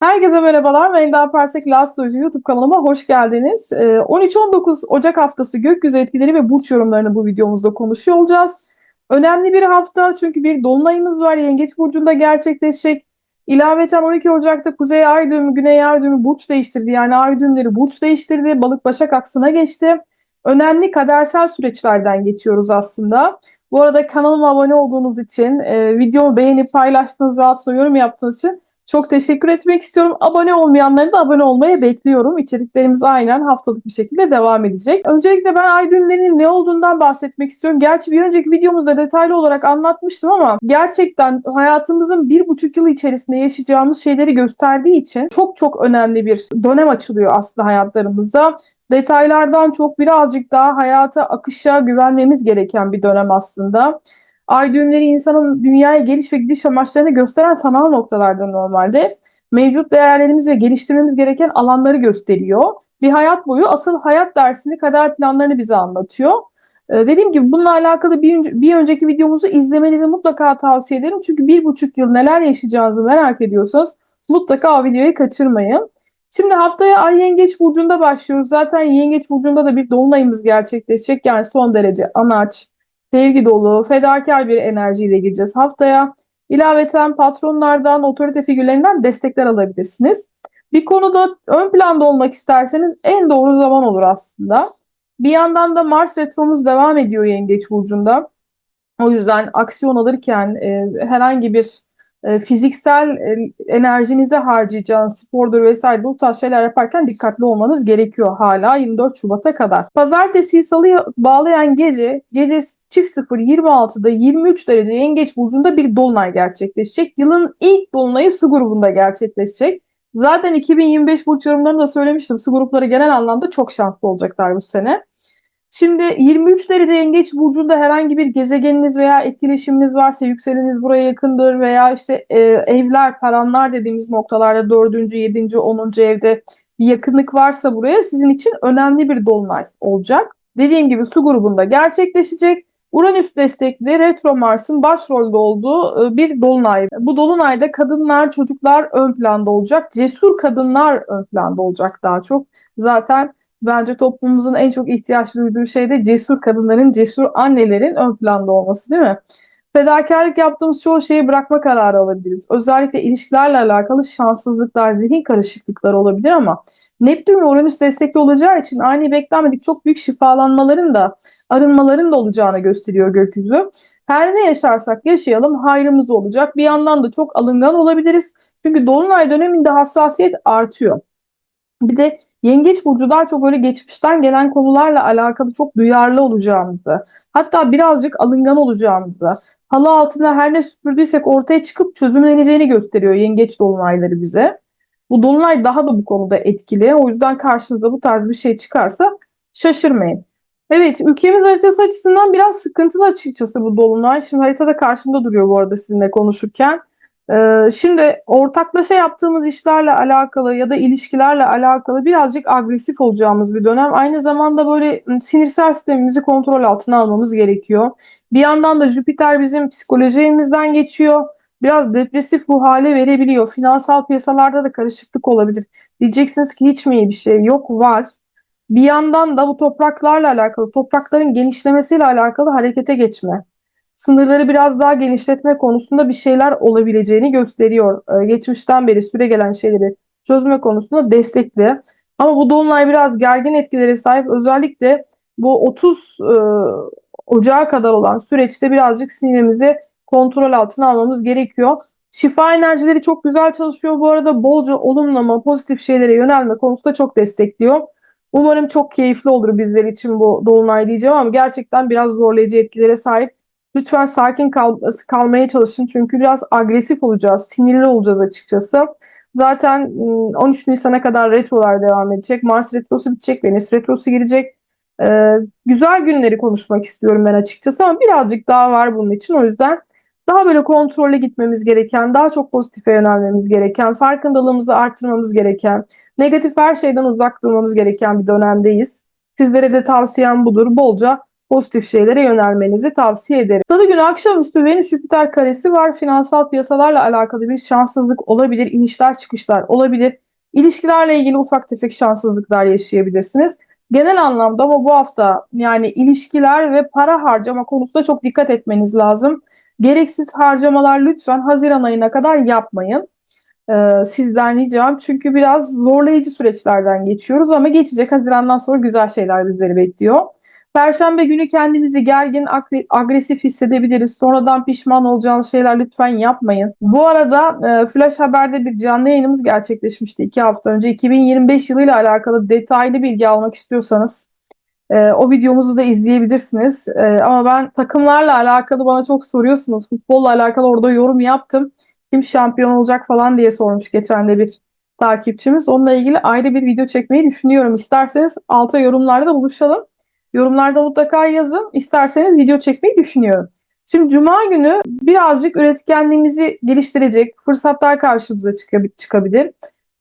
Herkese merhabalar. Ben Enda Persek Astroloji YouTube kanalıma hoş geldiniz. Ee, 13-19 Ocak haftası gökyüzü etkileri ve burç yorumlarını bu videomuzda konuşuyor olacağız. Önemli bir hafta çünkü bir dolunayımız var. Yengeç burcunda gerçekleşecek. İlaveten 12 Ocak'ta Kuzey Ay düğümü, Güney Ay düğümü burç değiştirdi. Yani ay düğümleri burç değiştirdi. Balık Başak aksına geçti. Önemli kadersel süreçlerden geçiyoruz aslında. Bu arada kanalıma abone olduğunuz için, e, videomu beğenip paylaştığınız ve altına yorum yaptığınız için çok teşekkür etmek istiyorum. Abone olmayanları da abone olmaya bekliyorum. İçeriklerimiz aynen haftalık bir şekilde devam edecek. Öncelikle ben ay düğümlerinin ne olduğundan bahsetmek istiyorum. Gerçi bir önceki videomuzda detaylı olarak anlatmıştım ama gerçekten hayatımızın bir buçuk yıl içerisinde yaşayacağımız şeyleri gösterdiği için çok çok önemli bir dönem açılıyor aslında hayatlarımızda. Detaylardan çok birazcık daha hayata akışa güvenmemiz gereken bir dönem aslında. Ay düğümleri insanın dünyaya geliş ve gidiş amaçlarını gösteren sanal noktalardır normalde. Mevcut değerlerimiz ve geliştirmemiz gereken alanları gösteriyor. Bir hayat boyu asıl hayat dersini, kader planlarını bize anlatıyor. Ee, dediğim gibi bununla alakalı bir, bir önceki videomuzu izlemenizi mutlaka tavsiye ederim. Çünkü bir buçuk yıl neler yaşayacağınızı merak ediyorsanız mutlaka o videoyu kaçırmayın. Şimdi haftaya Ay Yengeç Burcu'nda başlıyoruz. Zaten Yengeç Burcu'nda da bir dolunayımız gerçekleşecek. Yani son derece anaç, sevgi dolu, fedakar bir enerjiyle gireceğiz haftaya. İlaveten patronlardan, otorite figürlerinden destekler alabilirsiniz. Bir konuda ön planda olmak isterseniz en doğru zaman olur aslında. Bir yandan da Mars retromuz devam ediyor Yengeç Burcu'nda. O yüzden aksiyon alırken e, herhangi bir e, fiziksel e, enerjinizi harcayacağınız spordur vesaire bu tarz şeyler yaparken dikkatli olmanız gerekiyor hala 24 Şubat'a kadar. Pazartesi salıya bağlayan gece gece çift 0 26'da 23 derece yengeç burcunda bir dolunay gerçekleşecek. Yılın ilk dolunayı su grubunda gerçekleşecek. Zaten 2025 burç yorumlarını da söylemiştim. Su grupları genel anlamda çok şanslı olacaklar bu sene. Şimdi 23 derece yengeç burcunda herhangi bir gezegeniniz veya etkileşiminiz varsa yükseleniz buraya yakındır veya işte e, evler, paranlar dediğimiz noktalarda 4. 7. 10. evde bir yakınlık varsa buraya sizin için önemli bir dolunay olacak. Dediğim gibi su grubunda gerçekleşecek. Uranüs destekli Retro Mars'ın başrolde olduğu e, bir dolunay. Bu dolunayda kadınlar, çocuklar ön planda olacak. Cesur kadınlar ön planda olacak daha çok. Zaten bence toplumumuzun en çok ihtiyaç duyduğu şey de cesur kadınların, cesur annelerin ön planda olması değil mi? Fedakarlık yaptığımız çoğu şeyi bırakma kararı alabiliriz. Özellikle ilişkilerle alakalı şanssızlıklar, zihin karışıklıkları olabilir ama Neptün ve Uranüs destekli olacağı için ani beklenmedik çok büyük şifalanmaların da arınmaların da olacağını gösteriyor gökyüzü. Her ne yaşarsak yaşayalım hayrımız olacak. Bir yandan da çok alıngan olabiliriz. Çünkü Dolunay döneminde hassasiyet artıyor. Bir de Yengeç Burcu daha çok öyle geçmişten gelen konularla alakalı çok duyarlı olacağımızı, hatta birazcık alıngan olacağımızı, halı altına her ne süpürdüysek ortaya çıkıp çözümleneceğini gösteriyor Yengeç Dolunayları bize. Bu Dolunay daha da bu konuda etkili. O yüzden karşınıza bu tarz bir şey çıkarsa şaşırmayın. Evet, ülkemiz haritası açısından biraz sıkıntılı açıkçası bu Dolunay. Şimdi haritada karşımda duruyor bu arada sizinle konuşurken. Ee, şimdi ortaklaşa yaptığımız işlerle alakalı ya da ilişkilerle alakalı birazcık agresif olacağımız bir dönem. Aynı zamanda böyle sinirsel sistemimizi kontrol altına almamız gerekiyor. Bir yandan da Jüpiter bizim psikolojimizden geçiyor. Biraz depresif bu hale verebiliyor. Finansal piyasalarda da karışıklık olabilir. Diyeceksiniz ki hiç mi iyi bir şey? Yok var. Bir yandan da bu topraklarla alakalı, toprakların genişlemesiyle alakalı harekete geçme sınırları biraz daha genişletme konusunda bir şeyler olabileceğini gösteriyor. Ee, geçmişten beri süre gelen şeyleri çözme konusunda destekli. Ama bu dolunay biraz gergin etkilere sahip. Özellikle bu 30 e, Ocağı kadar olan süreçte birazcık sinirimizi kontrol altına almamız gerekiyor. Şifa enerjileri çok güzel çalışıyor. Bu arada bolca olumlama, pozitif şeylere yönelme konusunda çok destekliyor. Umarım çok keyifli olur bizler için bu dolunay diyeceğim ama gerçekten biraz zorlayıcı etkilere sahip. Lütfen sakin kal kalmaya çalışın çünkü biraz agresif olacağız, sinirli olacağız açıkçası. Zaten 13 Nisan'a kadar retrolar devam edecek. Mars retrosu bitecek, Venüs retrosu girecek. Ee, güzel günleri konuşmak istiyorum ben açıkçası ama birazcık daha var bunun için. O yüzden daha böyle kontrolle gitmemiz gereken, daha çok pozitife yönelmemiz gereken, farkındalığımızı arttırmamız gereken, negatif her şeyden uzak durmamız gereken bir dönemdeyiz. Sizlere de tavsiyem budur. Bolca pozitif şeylere yönelmenizi tavsiye ederim. Salı günü akşamüstü Venüs Jüpiter karesi var. Finansal piyasalarla alakalı bir şanssızlık olabilir, inişler çıkışlar olabilir. İlişkilerle ilgili ufak tefek şanssızlıklar yaşayabilirsiniz. Genel anlamda ama bu hafta yani ilişkiler ve para harcama konusunda çok dikkat etmeniz lazım. Gereksiz harcamalar lütfen Haziran ayına kadar yapmayın. Ee, sizden ricam çünkü biraz zorlayıcı süreçlerden geçiyoruz ama geçecek. Hazirandan sonra güzel şeyler bizleri bekliyor. Perşembe günü kendimizi gergin, agre- agresif hissedebiliriz. Sonradan pişman olacağınız şeyler lütfen yapmayın. Bu arada e, Flash Haber'de bir canlı yayınımız gerçekleşmişti iki hafta önce. 2025 yılıyla alakalı detaylı bilgi almak istiyorsanız e, o videomuzu da izleyebilirsiniz. E, ama ben takımlarla alakalı bana çok soruyorsunuz. Futbolla alakalı orada yorum yaptım. Kim şampiyon olacak falan diye sormuş geçen de bir takipçimiz. Onunla ilgili ayrı bir video çekmeyi düşünüyorum. İsterseniz alta yorumlarda buluşalım. Yorumlarda mutlaka yazın. İsterseniz video çekmeyi düşünüyorum. Şimdi Cuma günü birazcık üretkenliğimizi geliştirecek fırsatlar karşımıza çıkabi- çıkabilir.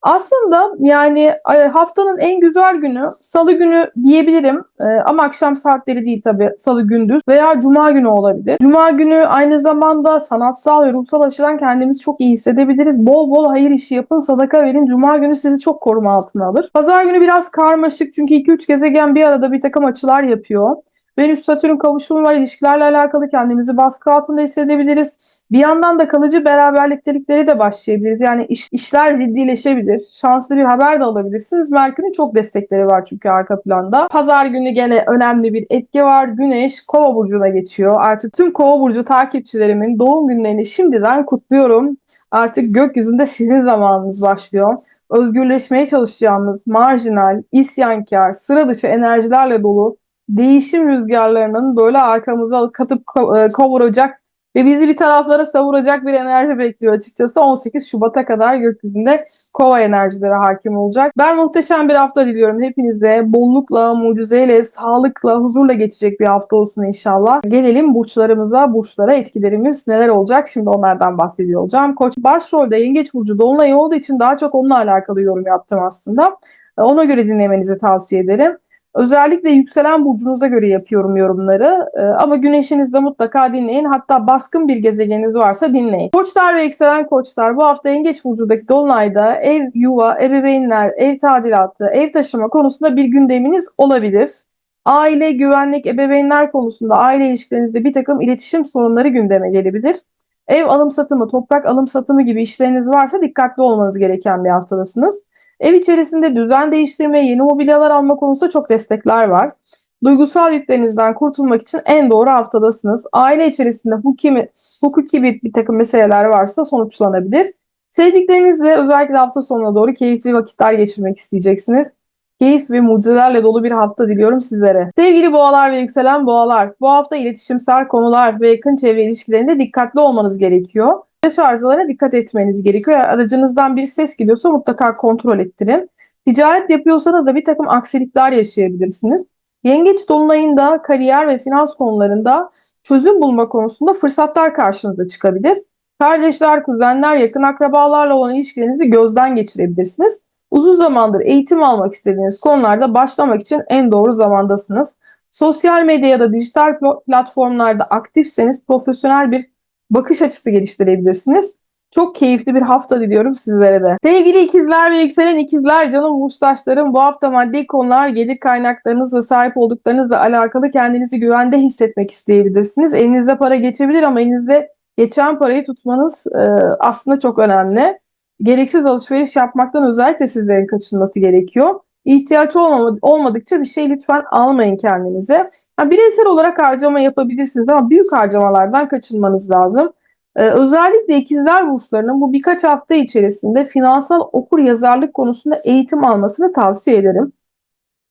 Aslında yani e, haftanın en güzel günü Salı günü diyebilirim E, ama akşam saatleri değil tabii Salı gündüz veya Cuma günü olabilir. Cuma günü aynı zamanda sanatsal ve ruhsal açıdan kendimizi çok iyi hissedebiliriz. Bol bol hayır işi yapın, sadaka verin. Cuma günü sizi çok koruma altına alır. Pazar günü biraz karmaşık çünkü 2-3 gezegen bir arada bir takım açılar yapıyor. Venüs Satürn kavuşumu var. İlişkilerle alakalı kendimizi baskı altında hissedebiliriz. Bir yandan da kalıcı beraberlikleri de başlayabiliriz. Yani iş, işler ciddileşebilir. Şanslı bir haber de alabilirsiniz. Merkür'ün çok destekleri var çünkü arka planda. Pazar günü gene önemli bir etki var. Güneş Kova burcuna geçiyor. Artık tüm Kova burcu takipçilerimin doğum günlerini şimdiden kutluyorum. Artık gökyüzünde sizin zamanınız başlıyor. Özgürleşmeye çalışacağımız marjinal, isyankar, sıra dışı enerjilerle dolu değişim rüzgarlarının böyle arkamıza katıp e, kavuracak ve bizi bir taraflara savuracak bir enerji bekliyor açıkçası. 18 Şubat'a kadar gökyüzünde kova enerjileri hakim olacak. Ben muhteşem bir hafta diliyorum hepinize. Bollukla, mucizeyle, sağlıkla, huzurla geçecek bir hafta olsun inşallah. Gelelim burçlarımıza, burçlara etkilerimiz neler olacak? Şimdi onlardan bahsediyor olacağım. Koç başrolde Yengeç Burcu Dolunay olduğu için daha çok onunla alakalı yorum yaptım aslında. Ona göre dinlemenizi tavsiye ederim. Özellikle yükselen burcunuza göre yapıyorum yorumları. Ee, ama güneşinizde mutlaka dinleyin. Hatta baskın bir gezegeniniz varsa dinleyin. Koçlar ve yükselen koçlar bu hafta Yengeç Burcu'ndaki Dolunay'da ev, yuva, ebeveynler, ev tadilatı, ev taşıma konusunda bir gündeminiz olabilir. Aile, güvenlik, ebeveynler konusunda aile ilişkilerinizde bir takım iletişim sorunları gündeme gelebilir. Ev alım satımı, toprak alım satımı gibi işleriniz varsa dikkatli olmanız gereken bir haftadasınız. Ev içerisinde düzen değiştirme, yeni mobilyalar alma konusunda çok destekler var. Duygusal yüklerinizden kurtulmak için en doğru haftadasınız. Aile içerisinde hukuki, hukuki bir, bir takım meseleler varsa sonuçlanabilir. Sevdiklerinizle özellikle hafta sonuna doğru keyifli vakitler geçirmek isteyeceksiniz. Keyif ve mucizelerle dolu bir hafta diliyorum sizlere. Sevgili boğalar ve yükselen boğalar, bu hafta iletişimsel konular ve yakın çevre ilişkilerinde dikkatli olmanız gerekiyor. Flash arızalarına dikkat etmeniz gerekiyor. Eğer aracınızdan bir ses geliyorsa mutlaka kontrol ettirin. Ticaret yapıyorsanız da bir takım aksilikler yaşayabilirsiniz. Yengeç dolunayında kariyer ve finans konularında çözüm bulma konusunda fırsatlar karşınıza çıkabilir. Kardeşler, kuzenler, yakın akrabalarla olan ilişkilerinizi gözden geçirebilirsiniz. Uzun zamandır eğitim almak istediğiniz konularda başlamak için en doğru zamandasınız. Sosyal medya ya da dijital platformlarda aktifseniz profesyonel bir bakış açısı geliştirebilirsiniz. Çok keyifli bir hafta diliyorum sizlere de. Sevgili ikizler ve yükselen ikizler canım burçtaşlarım bu hafta maddi konular, gelir kaynaklarınız ve sahip olduklarınızla alakalı kendinizi güvende hissetmek isteyebilirsiniz. Elinizde para geçebilir ama elinizde geçen parayı tutmanız e, aslında çok önemli. Gereksiz alışveriş yapmaktan özellikle sizlerin kaçınması gerekiyor. İhtiyaç olmadıkça bir şey lütfen almayın kendinize. Yani bireysel olarak harcama yapabilirsiniz ama büyük harcamalardan kaçınmanız lazım. Ee, özellikle ikizler burçlarının bu birkaç hafta içerisinde finansal okur yazarlık konusunda eğitim almasını tavsiye ederim.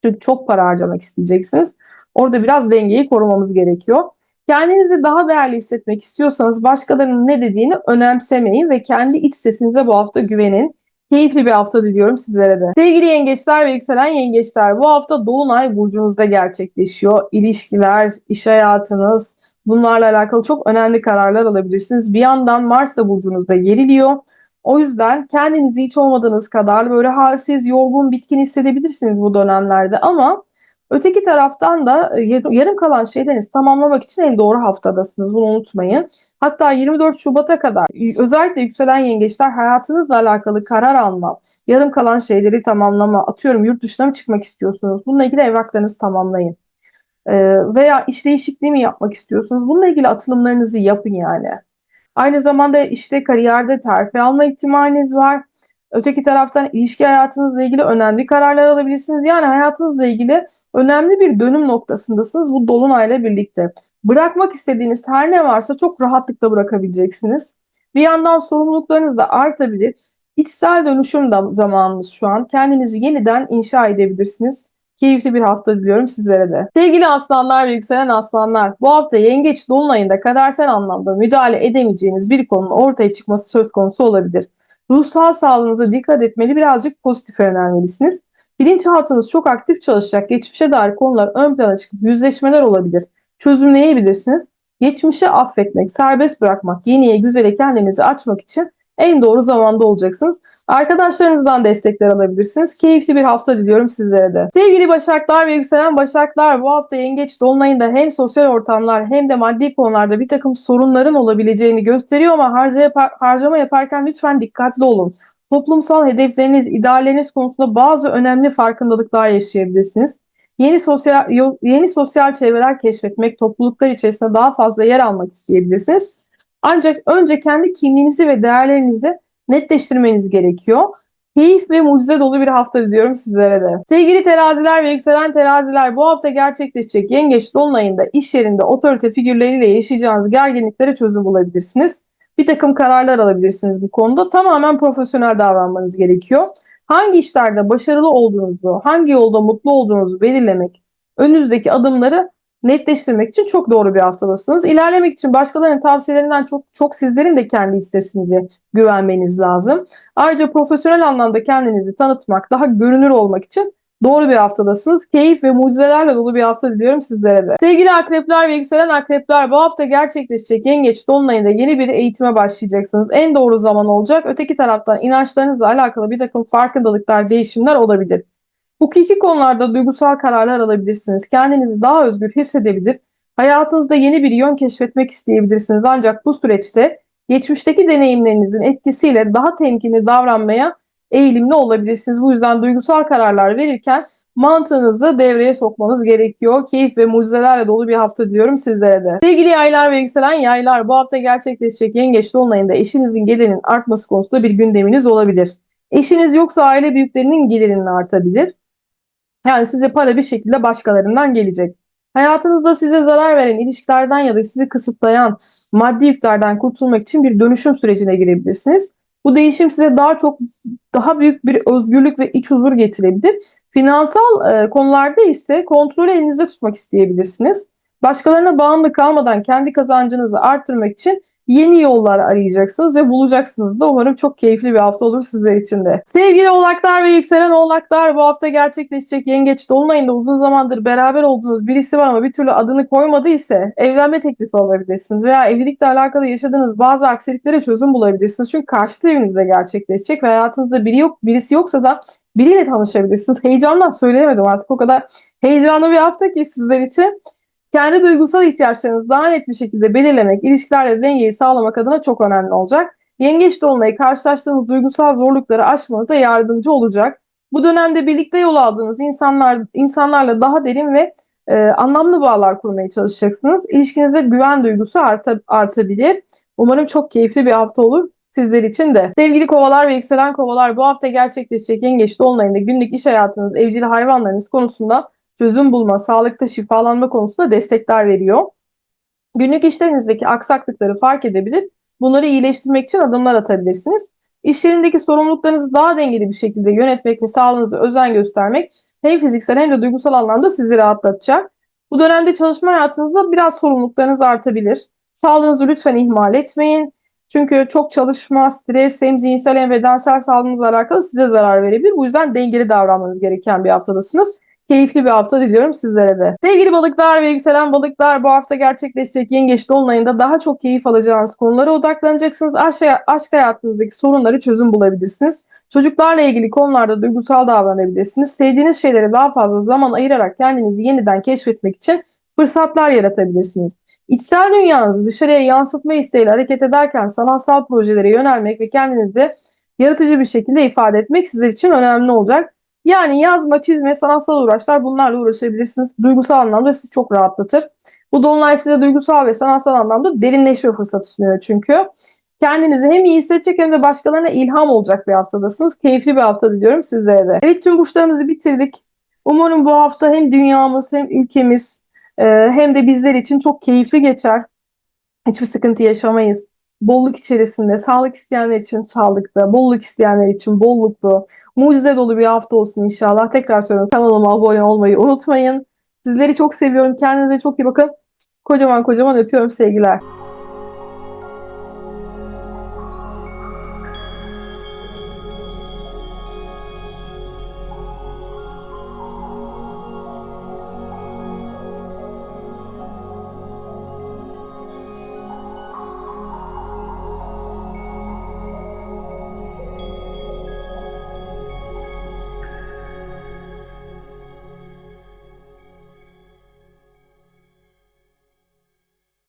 Çünkü çok para harcamak isteyeceksiniz. Orada biraz dengeyi korumamız gerekiyor. Kendinizi daha değerli hissetmek istiyorsanız başkalarının ne dediğini önemsemeyin ve kendi iç sesinize bu hafta güvenin. Keyifli bir hafta diliyorum sizlere de. Sevgili yengeçler ve yükselen yengeçler bu hafta Dolunay burcunuzda gerçekleşiyor. İlişkiler, iş hayatınız bunlarla alakalı çok önemli kararlar alabilirsiniz. Bir yandan Mars da burcunuzda geriliyor. O yüzden kendinizi hiç olmadığınız kadar böyle halsiz, yorgun, bitkin hissedebilirsiniz bu dönemlerde ama Öteki taraftan da e, yarım kalan şeylerinizi tamamlamak için en doğru haftadasınız. Bunu unutmayın. Hatta 24 Şubat'a kadar özellikle yükselen yengeçler hayatınızla alakalı karar alma, yarım kalan şeyleri tamamlama, atıyorum yurt dışına mı çıkmak istiyorsunuz? Bununla ilgili evraklarınızı tamamlayın. Ee, veya iş değişikliği mi yapmak istiyorsunuz? Bununla ilgili atılımlarınızı yapın yani. Aynı zamanda işte kariyerde terfi alma ihtimaliniz var. Öteki taraftan ilişki hayatınızla ilgili önemli kararlar alabilirsiniz. Yani hayatınızla ilgili önemli bir dönüm noktasındasınız bu dolunayla birlikte. Bırakmak istediğiniz her ne varsa çok rahatlıkla bırakabileceksiniz. Bir yandan sorumluluklarınız da artabilir. İçsel dönüşüm da zamanınız şu an. Kendinizi yeniden inşa edebilirsiniz. Keyifli bir hafta diliyorum sizlere de. Sevgili aslanlar ve yükselen aslanlar, bu hafta yengeç dolunayında kadersel anlamda müdahale edemeyeceğiniz bir konunun ortaya çıkması söz konusu olabilir. Ruhsal sağlığınıza dikkat etmeli, birazcık pozitif önermelisiniz. Bilinçaltınız çok aktif çalışacak, geçmişe dair konular ön plana çıkıp yüzleşmeler olabilir. Çözümleyebilirsiniz. Geçmişi affetmek, serbest bırakmak, yeniye, güzele kendinizi açmak için en doğru zamanda olacaksınız. Arkadaşlarınızdan destekler alabilirsiniz. Keyifli bir hafta diliyorum sizlere de. Sevgili Başaklar ve yükselen Başaklar bu hafta Yengeç Dolunay'ında hem sosyal ortamlar hem de maddi konularda bir takım sorunların olabileceğini gösteriyor ama harcama yaparken lütfen dikkatli olun. Toplumsal hedefleriniz, idealleriniz konusunda bazı önemli farkındalıklar yaşayabilirsiniz. Yeni sosyal yeni sosyal çevreler keşfetmek, topluluklar içerisinde daha fazla yer almak isteyebilirsiniz. Ancak önce kendi kimliğinizi ve değerlerinizi netleştirmeniz gerekiyor. Keyif ve mucize dolu bir hafta diliyorum sizlere de. Sevgili teraziler ve yükselen teraziler bu hafta gerçekleşecek yengeç dolunayında iş yerinde otorite figürleriyle yaşayacağınız gerginliklere çözüm bulabilirsiniz. Bir takım kararlar alabilirsiniz bu konuda. Tamamen profesyonel davranmanız gerekiyor. Hangi işlerde başarılı olduğunuzu, hangi yolda mutlu olduğunuzu belirlemek, önünüzdeki adımları netleştirmek için çok doğru bir haftadasınız. İlerlemek için başkalarının tavsiyelerinden çok çok sizlerin de kendi istersinize güvenmeniz lazım. Ayrıca profesyonel anlamda kendinizi tanıtmak, daha görünür olmak için doğru bir haftadasınız. Keyif ve mucizelerle dolu bir hafta diliyorum sizlere de. Sevgili akrepler ve yükselen akrepler bu hafta gerçekleşecek yengeç dolunayında yeni bir eğitime başlayacaksınız. En doğru zaman olacak. Öteki taraftan inançlarınızla alakalı bir takım farkındalıklar, değişimler olabilir. Hukuki konularda duygusal kararlar alabilirsiniz. Kendinizi daha özgür hissedebilir. Hayatınızda yeni bir yön keşfetmek isteyebilirsiniz. Ancak bu süreçte geçmişteki deneyimlerinizin etkisiyle daha temkinli davranmaya eğilimli olabilirsiniz. Bu yüzden duygusal kararlar verirken mantığınızı devreye sokmanız gerekiyor. Keyif ve mucizelerle dolu bir hafta diliyorum sizlere de. Sevgili yaylar ve yükselen yaylar bu hafta gerçekleşecek yengeç dolunayında eşinizin gelirinin artması konusunda bir gündeminiz olabilir. Eşiniz yoksa aile büyüklerinin gelirinin artabilir. Yani size para bir şekilde başkalarından gelecek. Hayatınızda size zarar veren ilişkilerden ya da sizi kısıtlayan maddi yüklerden kurtulmak için bir dönüşüm sürecine girebilirsiniz. Bu değişim size daha çok daha büyük bir özgürlük ve iç huzur getirebilir. Finansal e, konularda ise kontrolü elinizde tutmak isteyebilirsiniz. Başkalarına bağımlı kalmadan kendi kazancınızı arttırmak için yeni yollar arayacaksınız ve bulacaksınız da umarım çok keyifli bir hafta olur sizler için de. Sevgili oğlaklar ve yükselen oğlaklar bu hafta gerçekleşecek yengeç dolunayında uzun zamandır beraber olduğunuz birisi var ama bir türlü adını koymadı ise evlenme teklifi alabilirsiniz veya evlilikle alakalı yaşadığınız bazı aksiliklere çözüm bulabilirsiniz. Çünkü karşıtı evinizde gerçekleşecek ve hayatınızda biri yok, birisi yoksa da biriyle tanışabilirsiniz. Heyecandan söyleyemedim artık o kadar heyecanlı bir hafta ki sizler için. Kendi duygusal ihtiyaçlarınızı daha net bir şekilde belirlemek, ilişkilerde dengeyi sağlamak adına çok önemli olacak. Yengeç dolunayı karşılaştığınız duygusal zorlukları aşmanıza yardımcı olacak. Bu dönemde birlikte yol aldığınız insanlar insanlarla daha derin ve e, anlamlı bağlar kurmaya çalışacaksınız. İlişkinizde güven duygusu arta, artabilir. Umarım çok keyifli bir hafta olur sizler için de. Sevgili kovalar ve yükselen kovalar bu hafta gerçekleşecek yengeç dolunayında günlük iş hayatınız, evcil hayvanlarınız konusunda çözüm bulma, sağlıkta şifalanma konusunda destekler veriyor. Günlük işlerinizdeki aksaklıkları fark edebilir, bunları iyileştirmek için adımlar atabilirsiniz. İş sorumluluklarınızı daha dengeli bir şekilde yönetmek ve sağlığınıza özen göstermek hem fiziksel hem de duygusal anlamda sizi rahatlatacak. Bu dönemde çalışma hayatınızda biraz sorumluluklarınız artabilir. Sağlığınızı lütfen ihmal etmeyin. Çünkü çok çalışma, stres hem zihinsel hem bedensel sağlığınızla alakalı size zarar verebilir. Bu yüzden dengeli davranmanız gereken bir haftadasınız. Keyifli bir hafta diliyorum sizlere de. Sevgili balıklar ve yükselen balıklar bu hafta gerçekleşecek yengeç dolunayında daha çok keyif alacağınız konulara odaklanacaksınız. Aşk, aşk hayatınızdaki sorunları çözüm bulabilirsiniz. Çocuklarla ilgili konularda duygusal davranabilirsiniz. Sevdiğiniz şeylere daha fazla zaman ayırarak kendinizi yeniden keşfetmek için fırsatlar yaratabilirsiniz. İçsel dünyanızı dışarıya yansıtma isteğiyle hareket ederken sanatsal projelere yönelmek ve kendinizi yaratıcı bir şekilde ifade etmek sizler için önemli olacak. Yani yazma, çizme, sanatsal uğraşlar bunlarla uğraşabilirsiniz. Duygusal anlamda sizi çok rahatlatır. Bu dolunay size duygusal ve sanatsal anlamda derinleşme fırsatı sunuyor çünkü. Kendinizi hem iyi hissedecek hem de başkalarına ilham olacak bir haftadasınız. Keyifli bir hafta diliyorum sizlere de. Evet tüm burçlarımızı bitirdik. Umarım bu hafta hem dünyamız hem ülkemiz e, hem de bizler için çok keyifli geçer. Hiçbir sıkıntı yaşamayız. Bolluk içerisinde, sağlık isteyenler için sağlıklı, bolluk isteyenler için bolluklu, mucize dolu bir hafta olsun inşallah. Tekrar söylüyorum kanalıma abone olmayı unutmayın. Sizleri çok seviyorum. Kendinize çok iyi bakın. Kocaman kocaman öpüyorum sevgiler.